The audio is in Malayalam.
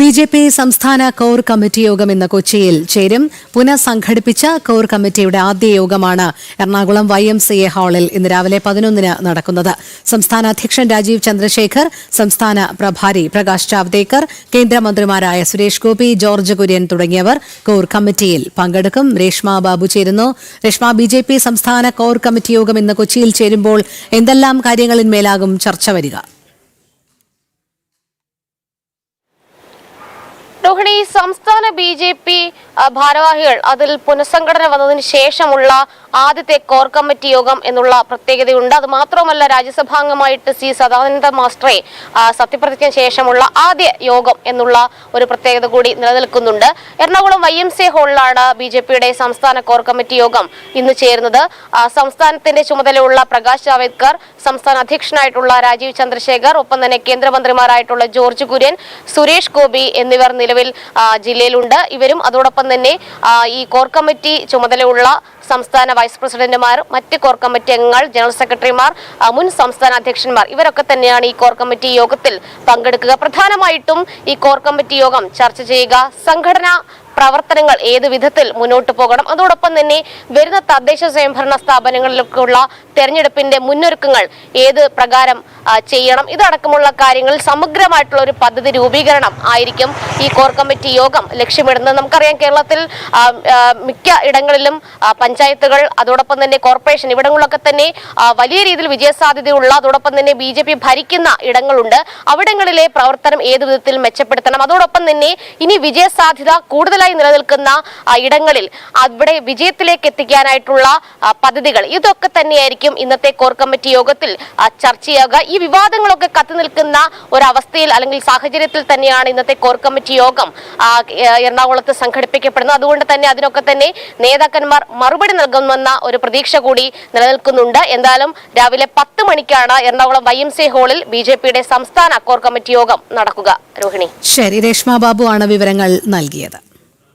ബി ജെ പി സംസ്ഥാന കോർ കമ്മിറ്റി യോഗം ഇന്ന് കൊച്ചിയിൽ ചേരും. പുനഃസംഘടിപ്പിച്ച കോർ കമ്മിറ്റിയുടെ ആദ്യ യോഗമാണ് Ernakulam Y M C A ഹാളിൽ ഇന്ന് രാവിലെ പതിനൊന്നിന് നടക്കുന്നത്. സംസ്ഥാന അധ്യക്ഷൻ രാജീവ് ചന്ദ്രശേഖർ സംസ്ഥാന പ്രഭാരി പ്രകാശ് ജാവ്ദേക്കർ കേന്ദ്രമന്ത്രിമാരായ സുരേഷ് ഗോപി ജോർജ് കുര്യൻ തുടങ്ങിയവർ കോർ കമ്മിറ്റിയിൽ പങ്കെടുക്കും. രേഷ്മ ബാബു ചേരുന്നു. രേഷ്മ ബി ജെ പി സംസ്ഥാന കോർ കമ്മിറ്റി യോഗം ഇന്ന് കൊച്ചിയിൽ ചേരുമ്പോൾ എന്തെല്ലാം കാര്യങ്ങളിന്മേലാകും ചർച്ച വരിക? രോഹിണി സംസ്ഥാന ബി ജെ പി ഭാരവാഹികൾ അതിൽ പുനഃസംഘടന വന്നതിന് ശേഷമുള്ള ആദ്യത്തെ കോർ കമ്മിറ്റി യോഗം എന്നുള്ള പ്രത്യേകതയുണ്ട്. അത് മാത്രമല്ല രാജ്യസഭാംഗമായിട്ട് സി സദാനന്ദ മാസ്റ്ററെ സത്യപ്രതിജ്ഞ ശേഷമുള്ള ആദ്യ യോഗം എന്നുള്ള ഒരു പ്രത്യേകത കൂടി നിലനിൽക്കുന്നുണ്ട്. എറണാകുളം വൈ എം സി ഹാളിലാണ് ബി ജെ പിയുടെ സംസ്ഥാന കോർ കമ്മിറ്റി യോഗം ഇന്ന് ചേരുന്നത്. സംസ്ഥാനത്തിന്റെ ചുമതലയുള്ള പ്രകാശ് ജാവേദ്കർ സംസ്ഥാന അധ്യക്ഷനായിട്ടുള്ള രാജീവ് ചന്ദ്രശേഖർ ഒപ്പം തന്നെ കേന്ദ്രമന്ത്രിമാരായിട്ടുള്ള ജോർജ് കുര്യൻ സുരേഷ് ഗോപി എന്നിവർ നിലവിൽ ആ, ജില്ലയിലുണ്ട്. ഇവരും അതോടൊപ്പം തന്നെ ഈ കോർ കമ്മിറ്റി ചുമതലയുള്ള സംസ്ഥാന വൈസ് പ്രസിഡന്റുമാർ മറ്റ് കോർ കമ്മിറ്റി അംഗങ്ങൾ ജനറൽ സെക്രട്ടറിമാർ മുൻ സംസ്ഥാന അധ്യക്ഷന്മാർ ഇവരൊക്കെ തന്നെയാണ് ഈ കോർ കമ്മിറ്റി യോഗത്തിൽ പങ്കെടുക്കുക. പ്രധാനമായിട്ടും ഈ കോർ കമ്മിറ്റി യോഗം ചർച്ച ചെയ്യുക സംഘടനാ പ്രവർത്തനങ്ങൾ ഏത് വിധത്തിൽ മുന്നോട്ട് പോകണം? അതോടൊപ്പം തന്നെ വരുന്ന തദ്ദേശ സ്വയംഭരണ സ്ഥാപനങ്ങളിലേക്കുള്ള തെരഞ്ഞെടുപ്പിന്റെ മുന്നൊരുക്കങ്ങൾ ഏത് പ്രകാരം ചെയ്യണം? ഇതടക്കമുള്ള കാര്യങ്ങൾ സമഗ്രമായിട്ടുള്ള ഒരു പദ്ധതി രൂപീകരണം ആയിരിക്കും ഈ കോർ കമ്മിറ്റി യോഗം ലക്ഷ്യമിടുന്നത്. നമുക്കറിയാം കേരളത്തിൽ മിക്ക ഇടങ്ങളിലും പഞ്ചായത്തുകൾ അതോടൊപ്പം തന്നെ കോർപ്പറേഷൻ ഇവിടങ്ങളിലൊക്കെ തന്നെ വലിയ രീതിയിൽ വിജയസാധ്യതയുള്ള അതോടൊപ്പം തന്നെ ബി ജെ പി ഭരിക്കുന്ന ഇടങ്ങളുണ്ട്. അവിടങ്ങളിലെ പ്രവർത്തനം ഏത് വിധത്തിൽ മെച്ചപ്പെടുത്തണം? അതോടൊപ്പം തന്നെ ഇനി വിജയസാധ്യത കൂടുതലായി നിലനിൽക്കുന്ന ആ, ഇടങ്ങളിൽ അവിടെ വിജയത്തിലേക്ക് എത്തിക്കാനായിട്ടുള്ള പദ്ധതികൾ. ഇതൊക്കെ തന്നെയായിരിക്കും ഇന്നത്തെ കോർ കമ്മിറ്റി യോഗത്തിൽ ചർച്ചയാകുക ഈ വിവാദങ്ങളൊക്കെ കത്തി നിൽക്കുന്ന ഒരവസ്ഥയിൽ അല്ലെങ്കിൽ സാഹചര്യത്തിൽ തന്നെയാണ് ഇന്നത്തെ കോർ കമ്മിറ്റി യോഗം എറണാകുളത്ത് സംഘടിപ്പിക്കപ്പെടുന്നത്. അതുകൊണ്ട് തന്നെ അതിനൊക്കെ തന്നെ നേതാക്കന്മാർ മറുപടി നൽകുമെന്ന ഒരു പ്രതീക്ഷ കൂടി നിലനിൽക്കുന്നുണ്ട്. എന്തായാലും രാവിലെ പത്ത് മണിക്കാണ് എറണാകുളം വൈ എം സി ഹാളിൽ ബി ജെ പിയുടെ സംസ്ഥാന കോർ കമ്മിറ്റി യോഗം നടക്കുക. രോഹിണി. ശരി രേഷ്മ ബാബു ആണ് വിവരങ്ങൾ നൽകിയത്.